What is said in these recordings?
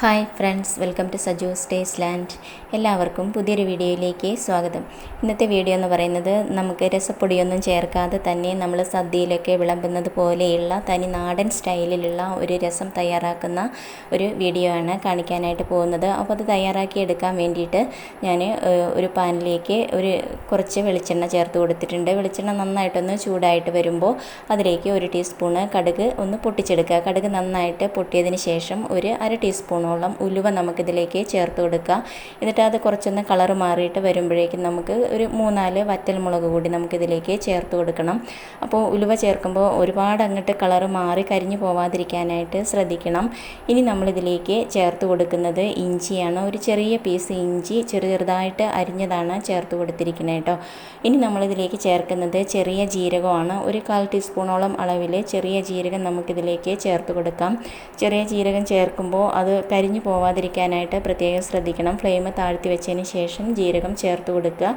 Hi friends welcome to Saju stays land. എല്ലാവർക്കും പുതിയൊരു വീഡിയോയിലേക്ക് സ്വാഗതം. ഇന്നത്തെ വീഡിയോ എന്ന് പറയുന്നത് നമുക്ക് രസപ്പൊടിയൊന്നും ചേർക്കാതെ തന്നെ നമ്മൾ സദ്യയിലൊക്കെ വിളമ്പുന്നത് പോലെയുള്ള തനി നാടൻ സ്റ്റൈലിലുള്ള ഒരു രസം തയ്യാറാക്കുന്ന ഒരു വീഡിയോ ആണ് കാണിക്കാനായിട്ട് പോകുന്നത്. അപ്പോൾ അത് തയ്യാറാക്കി എടുക്കാൻ വേണ്ടിയിട്ട് ഞാൻ ഒരു പാനിലേക്ക് ഒരു കുറച്ച് വെളിച്ചെണ്ണ ചേർത്ത് കൊടുത്തിട്ടുണ്ട്. വെളിച്ചെണ്ണ നന്നായിട്ടൊന്ന് ചൂടായിട്ട് വരുമ്പോൾ അതിലേക്ക് ഒരു ടീസ്പൂണ് കടുക് ഒന്ന് പൊട്ടിച്ചെടുക്കുക. കടുക് നന്നായിട്ട് പൊട്ടിയതിന് ശേഷം ഒരു അര ടീസ്പൂൺ സ്പൂണോളം ഉലുവ നമുക്കിതിലേക്ക് ചേർത്ത് കൊടുക്കുക. എന്നിട്ട് അത് കുറച്ചൊന്ന് കളർ മാറിയിട്ട് വരുമ്പോഴേക്കും നമുക്ക് ഒരു മൂന്നാൽ വറ്റൽ മുളക് കൂടി നമുക്കിതിലേക്ക് ചേർത്ത് കൊടുക്കണം. അപ്പോൾ ഉലുവ ചേർക്കുമ്പോൾ ഒരുപാട് അങ്ങോട്ട് കളർ മാറി കരിഞ്ഞു പോവാതിരിക്കാനായിട്ട് ശ്രദ്ധിക്കണം. ഇനി നമ്മളിതിലേക്ക് ചേർത്ത് കൊടുക്കുന്നത് ഇഞ്ചിയാണ്. ഒരു ചെറിയ പീസ് ഇഞ്ചി ചെറു ചെറുതായിട്ട് അരിഞ്ഞതാണ് ചേർത്ത് കൊടുത്തിരിക്കുന്നത് കേട്ടോ. ഇനി നമ്മളിതിലേക്ക് ചേർക്കുന്നത് ചെറിയ ജീരകമാണ്. ഒരു കാൽ ടീസ്പൂണോളം അളവിൽ ചെറിയ ജീരകം നമുക്കിതിലേക്ക് ചേർത്ത് കൊടുക്കാം. ചെറിയ ജീരകം ചേർക്കുമ്പോൾ അത് കരിഞ്ഞു പോവാതിരിക്കാനായിട്ട് പ്രത്യേകം ശ്രദ്ധിക്കണം. ഫ്ലെയിം താഴ്ത്തി വെച്ചതിന് ശേഷം ജീരകം ചേർത്ത് കൊടുക്കുക.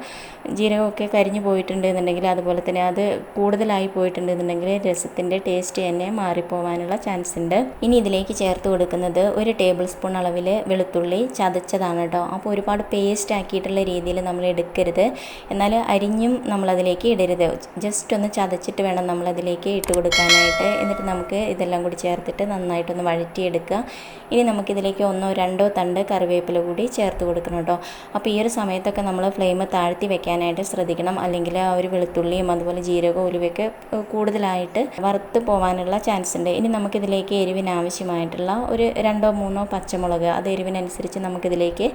ജീരകമൊക്കെ കരിഞ്ഞു പോയിട്ടുണ്ടെന്നുണ്ടെങ്കിൽ അതുപോലെ തന്നെ അത് കൂടുതലായി പോയിട്ടുണ്ടെന്നുണ്ടെങ്കിൽ രസത്തിന്റെ ടേസ്റ്റ് തന്നെ മാറിപ്പോവാനുള്ള ചാൻസ് ഉണ്ട് ഇനി ഇതിലേക്ക് ചേർത്ത് കൊടുക്കുന്നത് ഒരു ടേബിൾ സ്പൂൺ അളവിൽ വെളുത്തുള്ളി ചതച്ചതാണ് കേട്ടോ. അപ്പോൾ ഒരുപാട് പേസ്റ്റ് ആക്കിയിട്ടുള്ള രീതിയിൽ നമ്മൾ എടുക്കരുത്. എന്നാൽ അരിഞ്ഞും നമ്മളതിലേക്ക് ഇടരുത്. ജസ്റ്റ് ഒന്ന് ചതച്ചിട്ട് വേണം നമ്മളതിലേക്ക് ഇട്ട് കൊടുക്കാനായിട്ട്. എന്നിട്ട് നമുക്ക് ഇതെല്ലാം കൂടി ചേർത്തിട്ട് നന്നായിട്ടൊന്ന് വഴറ്റിയെടുക്കുക. ഇനി നമുക്കിതിലേക്ക് ഇതിലേക്ക് ഒന്നോ രണ്ടോ തണ്ട് കറിവേപ്പില കൂടി ചേർത്ത് കൊടുക്കണം കേട്ടോ. അപ്പോൾ ഈ ഒരു സമയത്തൊക്കെ നമ്മൾ ഫ്ലെയിം താഴ്ത്തി വെക്കാനായിട്ട് ശ്രദ്ധിക്കണം. അല്ലെങ്കിൽ ആ ഒരു വെളുത്തുള്ളിയും അതുപോലെ ജീരകവും ഉലുവയൊക്കെ കൂടുതലായിട്ട് വറുത്ത് പോകാനുള്ള ചാൻസ് ഉണ്ട്. ഇനി നമുക്കിതിലേക്ക് എരിവിന് ആവശ്യമായിട്ടുള്ള ഒരു രണ്ടോ മൂന്നോ പച്ചമുളക് അത് എരിവിനനുസരിച്ച് നമുക്കിതിലേക്ക്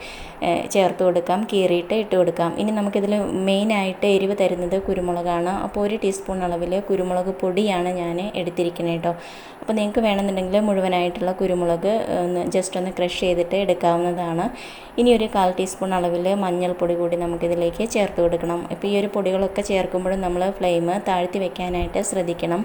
ചേർത്ത് കൊടുക്കാം. കീറിയിട്ട് ഇട്ട് കൊടുക്കാം. ഇനി നമുക്കിതിൽ മെയിനായിട്ട് എരിവ് തരുന്നത് കുരുമുളകാണ്. അപ്പോൾ ഒരു ടീസ്പൂൺ അളവിൽ കുരുമുളക് പൊടിയാണ് ഞാൻ എടുത്തിരിക്കുന്നത് കേട്ടോ. അപ്പോൾ നിങ്ങൾക്ക് വേണമെന്നുണ്ടെങ്കിൽ മുഴുവനായിട്ടുള്ള കുരുമുളക് ജസ്റ്റ് ക്രഷ് ചെയ്തിട്ട് എടുക്കാവുന്നതാണ്. ഇനി ഒരു കാൽ ടീസ്പൂൺ അളവിൽ മഞ്ഞൾപ്പൊടി കൂടി നമുക്കിതിലേക്ക് ചേർത്ത് കൊടുക്കണം. ഇപ്പോൾ ഈ ഒരു പൊടികളൊക്കെ ചേർക്കുമ്പോഴും നമ്മൾ ഫ്ലെയിം താഴ്ത്തി വെക്കാനായിട്ട് ശ്രദ്ധിക്കണം.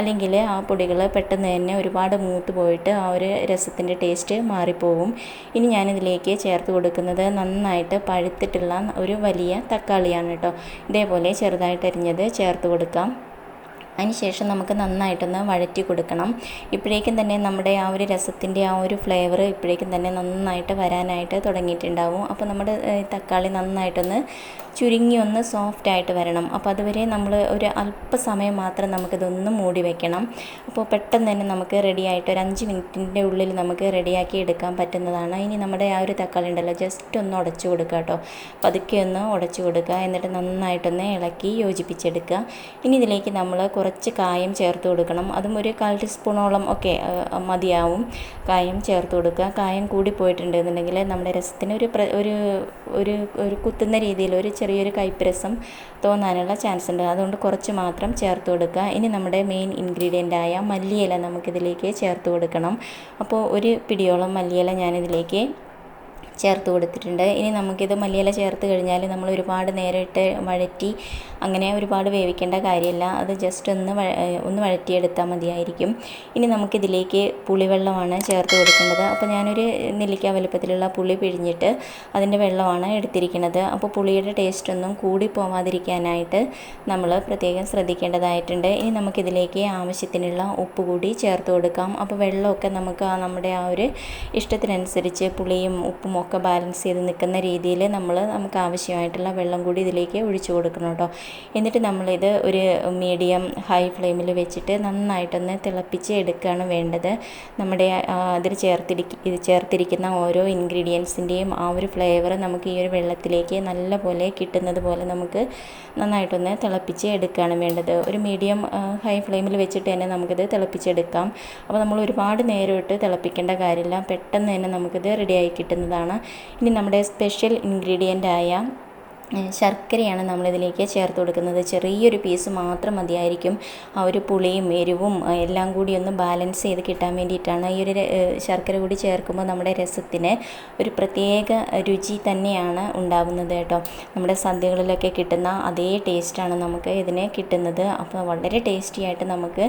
അല്ലെങ്കിൽ ആ പൊടികൾ പെട്ടെന്ന് തന്നെ ഒരുപാട് മൂത്ത് പോയിട്ട് ആ ഒരു രസത്തിന്റെ ടേസ്റ്റ് മാറിപ്പോവും. ഇനി ഞാനിതിലേക്ക് ചേർത്ത് കൊടുക്കുന്നത് നന്നായിട്ട് പഴുത്തിട്ടുള്ള ഒരു വലിയ തക്കാളിയാണ് കേട്ടോ. ഇതേപോലെ ചെറുതായിട്ട് അരിഞ്ഞത് ചേർത്ത് കൊടുക്കാം. അതിനുശേഷം നമുക്ക് നന്നായിട്ടൊന്ന് വഴറ്റി കൊടുക്കണം. ഇപ്പോഴേക്കും തന്നെ നമ്മുടെ ആ ഒരു രസത്തിന്റെ ആ ഒരു ഫ്ലേവർ ഇപ്പോഴേക്കും തന്നെ നന്നായിട്ട് വരാനായിട്ട് തുടങ്ങിയിട്ടുണ്ടാവും. അപ്പോൾ നമ്മുടെ തക്കാളി നന്നായിട്ടൊന്ന് ചുരുങ്ങി ഒന്ന് സോഫ്റ്റ് ആയിട്ട് വരണം. അപ്പോൾ അതുവരെ നമ്മൾ ഒരു അല്പസമയം മാത്രം നമുക്കിതൊന്ന് മൂടി വെക്കണം. അപ്പോൾ പെട്ടെന്ന് തന്നെ നമുക്ക് റെഡിയായിട്ട് ഒരു അഞ്ച് മിനിറ്റിന്റെ ഉള്ളിൽ നമുക്ക് റെഡിയാക്കി എടുക്കാൻ പറ്റുന്നതാണ്. ഇനി നമ്മുടെ ആ ഒരു തക്കാളി ഉണ്ടല്ലോ ജസ്റ്റ് ഒന്ന് ഉടച്ചു കൊടുക്കുക കേട്ടോ. പതുക്കെ ഒന്ന് ഉടച്ചു കൊടുക്കുക. എന്നിട്ട് നന്നായിട്ടൊന്ന് ഇളക്കി യോജിപ്പിച്ചെടുക്കുക. ഇനി ഇതിലേക്ക് നമ്മൾ കുറച്ച് കായം ചേർത്ത് കൊടുക്കണം. അതും ഒരു കാൽ ടീസ്പൂണോളം ഒക്കെ മതിയാവും കായം ചേർത്ത് കൊടുക്കുക. കായം കൂടി എന്നുണ്ടെങ്കിൽ നമ്മുടെ രസത്തിന് ഒരു ഒരു ഒരു ഒരു കുത്തുന്ന രീതിയിൽ ഒരു ചെറിയൊരു കയ്പ്പ് രസം തോന്നാനുള്ള ചാൻസ് ഉണ്ട്. അതുകൊണ്ട് കുറച്ച് മാത്രം ചേർത്ത് കൊടുക്കുക. ഇനി നമ്മുടെ മെയിൻ ഇൻഗ്രീഡിയന്റ് ആയ മല്ലിയില നമുക്കിതിലേക്ക് ചേർത്ത് കൊടുക്കണം. അപ്പോൾ ഒരു പിടിയോളം മല്ലിയില ഞാനിതിലേക്ക് ചേർത്ത് കൊടുത്തിട്ടുണ്ട്. ഇനി നമുക്കിത് മല്ലിയില ചേർത്ത് കഴിഞ്ഞാൽ നമ്മൾ ഒരുപാട് നേരിട്ട് വഴറ്റി അങ്ങനെ ഒരുപാട് വേവിക്കേണ്ട കാര്യമില്ല. അത് ജസ്റ്റ് ഒന്ന് ഒന്ന് വഴറ്റിയെടുത്താൽ മതിയായിരിക്കും. ഇനി നമുക്കിതിലേക്ക് പുളിവെള്ളമാണ് ചേർത്ത് കൊടുക്കേണ്ടത്. അപ്പോൾ ഞാനൊരു നെല്ലിക്ക വലുപ്പത്തിലുള്ള പുളി പിഴിഞ്ഞിട്ട് അതിന്റെ വെള്ളമാണ് എടുത്തിരിക്കുന്നത്. അപ്പോൾ പുളിയുടെ ടേസ്റ്റ് ഒന്നും കൂടി പോവാതിരിക്കാനായിട്ട് നമ്മൾ പ്രത്യേകം ശ്രദ്ധിക്കേണ്ടതായിട്ടുണ്ട്. ഇനി നമുക്കിതിലേക്ക് ആവശ്യത്തിനുള്ള ഉപ്പ് കൂടി ചേർത്ത് കൊടുക്കാം. അപ്പോൾ വെള്ളമൊക്കെ നമുക്ക് നമ്മുടെ ആ ഒരു ഇഷ്ടത്തിനനുസരിച്ച് പുളിയും ഉപ്പും ഒക്കെ ബാലൻസ് ചെയ്ത് നിൽക്കുന്ന രീതിയിൽ നമ്മൾ നമുക്ക് ആവശ്യമായിട്ടുള്ള വെള്ളം കൂടി ഇതിലേക്ക് ഒഴിച്ചു കൊടുക്കണം കേട്ടോ. എന്നിട്ട് നമ്മളിത് ഒരു മീഡിയം ഹൈ ഫ്ലെയിമിൽ വെച്ചിട്ട് നന്നായിട്ടൊന്ന് തിളപ്പിച്ച് എടുക്കുകയാണ് വേണ്ടത്. നമ്മുടെ അതിൽ ചേർത്തിരിക്ക ചേർത്തിരിക്കുന്ന ഓരോ ഇൻഗ്രീഡിയൻസിന്റെയും ആ ഒരു ഫ്ലേവർ നമുക്ക് ഈ ഒരു വെള്ളത്തിലേക്ക് നല്ല പോലെ കിട്ടുന്നത് പോലെ നമുക്ക് നന്നായിട്ടൊന്ന് തിളപ്പിച്ച് എടുക്കുകയാണ് വേണ്ടത്. ഒരു മീഡിയം ഹൈ ഫ്ലെയിമിൽ വെച്ചിട്ട് തന്നെ നമുക്കിത് തിളപ്പിച്ചെടുക്കാം അപ്പോൾ നമ്മൾ ഒരുപാട് നേരം ഇട്ട് തിളപ്പിക്കേണ്ട കാര്യമില്ല. പെട്ടെന്ന് തന്നെ നമുക്കിത് റെഡിയായി കിട്ടുന്നതാണ്. ഇനി നമ്മുടെ സ്പെഷ്യൽ ഇൻഗ്രീഡിയന്റായ ശർക്കരയാണ് നമ്മളിതിലേക്ക് ചേർത്ത് കൊടുക്കുന്നത്. ചെറിയൊരു പീസ് മാത്രം മതിയായിരിക്കും. ആ ഒരു പുളിയും എരിവും എല്ലാം കൂടി ഒന്ന് ബാലൻസ് ചെയ്ത് കിട്ടാൻ വേണ്ടിയിട്ടാണ് ഈ ഒരു ശർക്കര കൂടി ചേർക്കുമ്പോൾ നമ്മുടെ രസത്തിന് ഒരു പ്രത്യേക രുചി തന്നെയാണ് ഉണ്ടാകുന്നത് കേട്ടോ. നമ്മുടെ സദ്യകളിലൊക്കെ കിട്ടുന്ന അതേ ടേസ്റ്റാണ് നമുക്ക് ഇതിന് കിട്ടുന്നത്. അപ്പോൾ വളരെ ടേസ്റ്റി ആയിട്ട് നമുക്ക്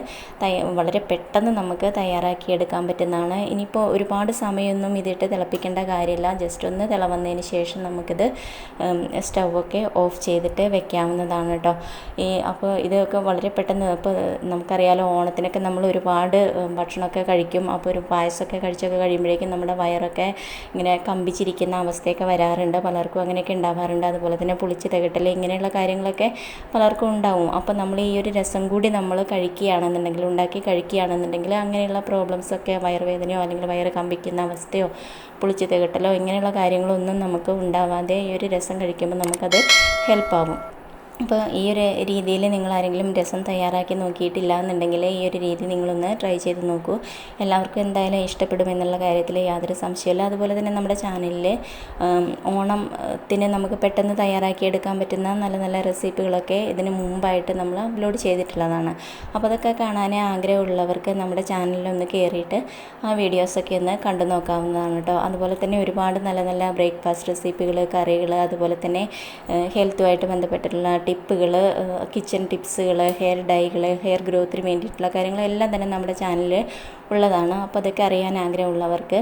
വളരെ പെട്ടെന്ന് നമുക്ക് തയ്യാറാക്കിയെടുക്കാൻ പറ്റുന്നതാണ്. ഇനിയിപ്പോൾ ഒരുപാട് സമയമൊന്നും ഇതിട്ട് തിളപ്പിക്കേണ്ട കാര്യമില്ല. ജസ്റ്റ് ഒന്ന് തിള വന്നതിന് ശേഷം നമുക്കിത് സ്റ്റൗ സ്റ്റൗവൊക്കെ ഓഫ് ചെയ്തിട്ട് വെക്കാവുന്നതാണ് കേട്ടോ. ഈ അപ്പോൾ ഇതൊക്കെ വളരെ പെട്ടെന്ന് ഇപ്പോൾ നമുക്കറിയാലോ ഓണത്തിനൊക്കെ നമ്മൾ ഒരുപാട് ഭക്ഷണമൊക്കെ കഴിക്കും. അപ്പോൾ ഒരു പായസമൊക്കെ കഴിച്ചൊക്കെ കഴിയുമ്പോഴേക്കും നമ്മുടെ വയറൊക്കെ ഇങ്ങനെ കമ്പിച്ചിരിക്കുന്ന അവസ്ഥയൊക്കെ വരാറുണ്ട്. പലർക്കും അങ്ങനെയൊക്കെ ഉണ്ടാവാറുണ്ട്. അതുപോലെ തന്നെ പുളിച്ച് തികട്ടൽ ഇങ്ങനെയുള്ള കാര്യങ്ങളൊക്കെ പലർക്കും ഉണ്ടാവും. അപ്പോൾ നമ്മൾ ഈ ഒരു രസം കൂടി നമ്മൾ കഴിക്കുകയാണെന്നുണ്ടെങ്കിൽ ഉണ്ടാക്കി കഴിക്കുകയാണെന്നുണ്ടെങ്കിൽ അങ്ങനെയുള്ള പ്രോബ്ലംസൊക്കെ വയറുവേദനയോ അല്ലെങ്കിൽ വയറ് കമ്പിക്കുന്ന അവസ്ഥയോ പുളിച്ച് തികട്ടലോ ഇങ്ങനെയുള്ള കാര്യങ്ങളൊന്നും നമുക്ക് ഉണ്ടാവാതെ ഈ ഒരു രസം കഴിക്കുമ്പോൾ നമുക്കത് ഹെൽപ്പാവും അപ്പോൾ ഈ ഒരു രീതിയിൽ നിങ്ങൾ ആരെങ്കിലും രസം തയ്യാറാക്കി നോക്കിയിട്ടില്ല എന്നുണ്ടെങ്കിൽ ഈ ഒരു രീതി നിങ്ങളൊന്ന് ട്രൈ ചെയ്ത് നോക്കൂ. എല്ലാവർക്കും എന്തായാലും ഇഷ്ടപ്പെടുമെന്നുള്ള കാര്യത്തിൽ യാതൊരു സംശയമില്ല അതുപോലെ തന്നെ നമ്മുടെ ചാനലിൽ ഓണത്തിന് നമുക്ക് പെട്ടെന്ന് തയ്യാറാക്കിയെടുക്കാൻ പറ്റുന്ന നല്ല നല്ല റെസിപ്പികളൊക്കെ ഇതിന് മുമ്പായിട്ട് നമ്മൾ അപ്ലോഡ് ചെയ്തിട്ടുള്ളതാണ്. അപ്പോൾ അതൊക്കെ കാണാൻ ആഗ്രഹമുള്ളവർക്ക് നമ്മുടെ ചാനലിലൊന്ന് കയറിയിട്ട് ആ വീഡിയോസൊക്കെ ഒന്ന് കണ്ടു നോക്കാവുന്നതാണ് കേട്ടോ. അതുപോലെ തന്നെ ഒരുപാട് നല്ല നല്ല ബ്രേക്ക്ഫാസ്റ്റ് റെസിപ്പികൾ കറികൾ അതുപോലെ തന്നെ ഹെൽത്തുമായിട്ട് ബന്ധപ്പെട്ടിട്ടുള്ള ടിപ്പുകൾ കിച്ചൺ ടിപ്സുകൾ ഹെയർ ഡൈകൾ ഹെയർ ഗ്രോത്തിന് വേണ്ടിയിട്ടുള്ള കാര്യങ്ങളെല്ലാം തന്നെ നമ്മുടെ ചാനലിൽ ഉള്ളതാണ്. അപ്പോൾ അതൊക്കെ അറിയാൻ ആഗ്രഹമുള്ളവർക്ക്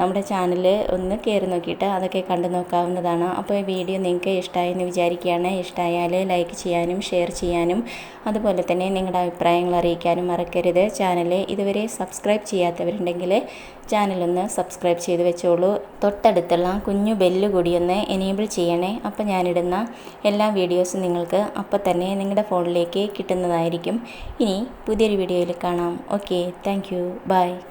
നമ്മുടെ ചാനൽ ഒന്ന് കയറി നോക്കിയിട്ട് അതൊക്കെ കണ്ടു നോക്കാവുന്നതാണ്. അപ്പോൾ ഈ വീഡിയോ നിങ്ങൾക്ക് ഇഷ്ടമായെന്ന് വിചാരിക്കുകയാണ്. ഇഷ്ടമായാൽ ലൈക്ക് ചെയ്യാനും ഷെയർ ചെയ്യാനും അതുപോലെ തന്നെ നിങ്ങളുടെ അഭിപ്രായങ്ങൾ അറിയിക്കാനും മറക്കരുത്. ചാനൽ ഇതുവരെ സബ്സ്ക്രൈബ് ചെയ്യാത്തവരുണ്ടെങ്കിൽ ചാനലൊന്ന് സബ്സ്ക്രൈബ് ചെയ്ത് വെച്ചോളൂ. തൊട്ടടുത്തുള്ള കുഞ്ഞു ബെല്ല് ഒന്ന് എനേബിൾ ചെയ്യണേ. അപ്പോൾ ഞാനിടുന്ന എല്ലാ വീഡിയോസും നിങ്ങൾക്ക് അപ്പോൾ തന്നെ നിങ്ങളുടെ ഫോണിലേക്ക് കിട്ടുന്നതായിരിക്കും. ഇനി പുതിയൊരു വീഡിയോയിൽ കാണാം. Okay thank you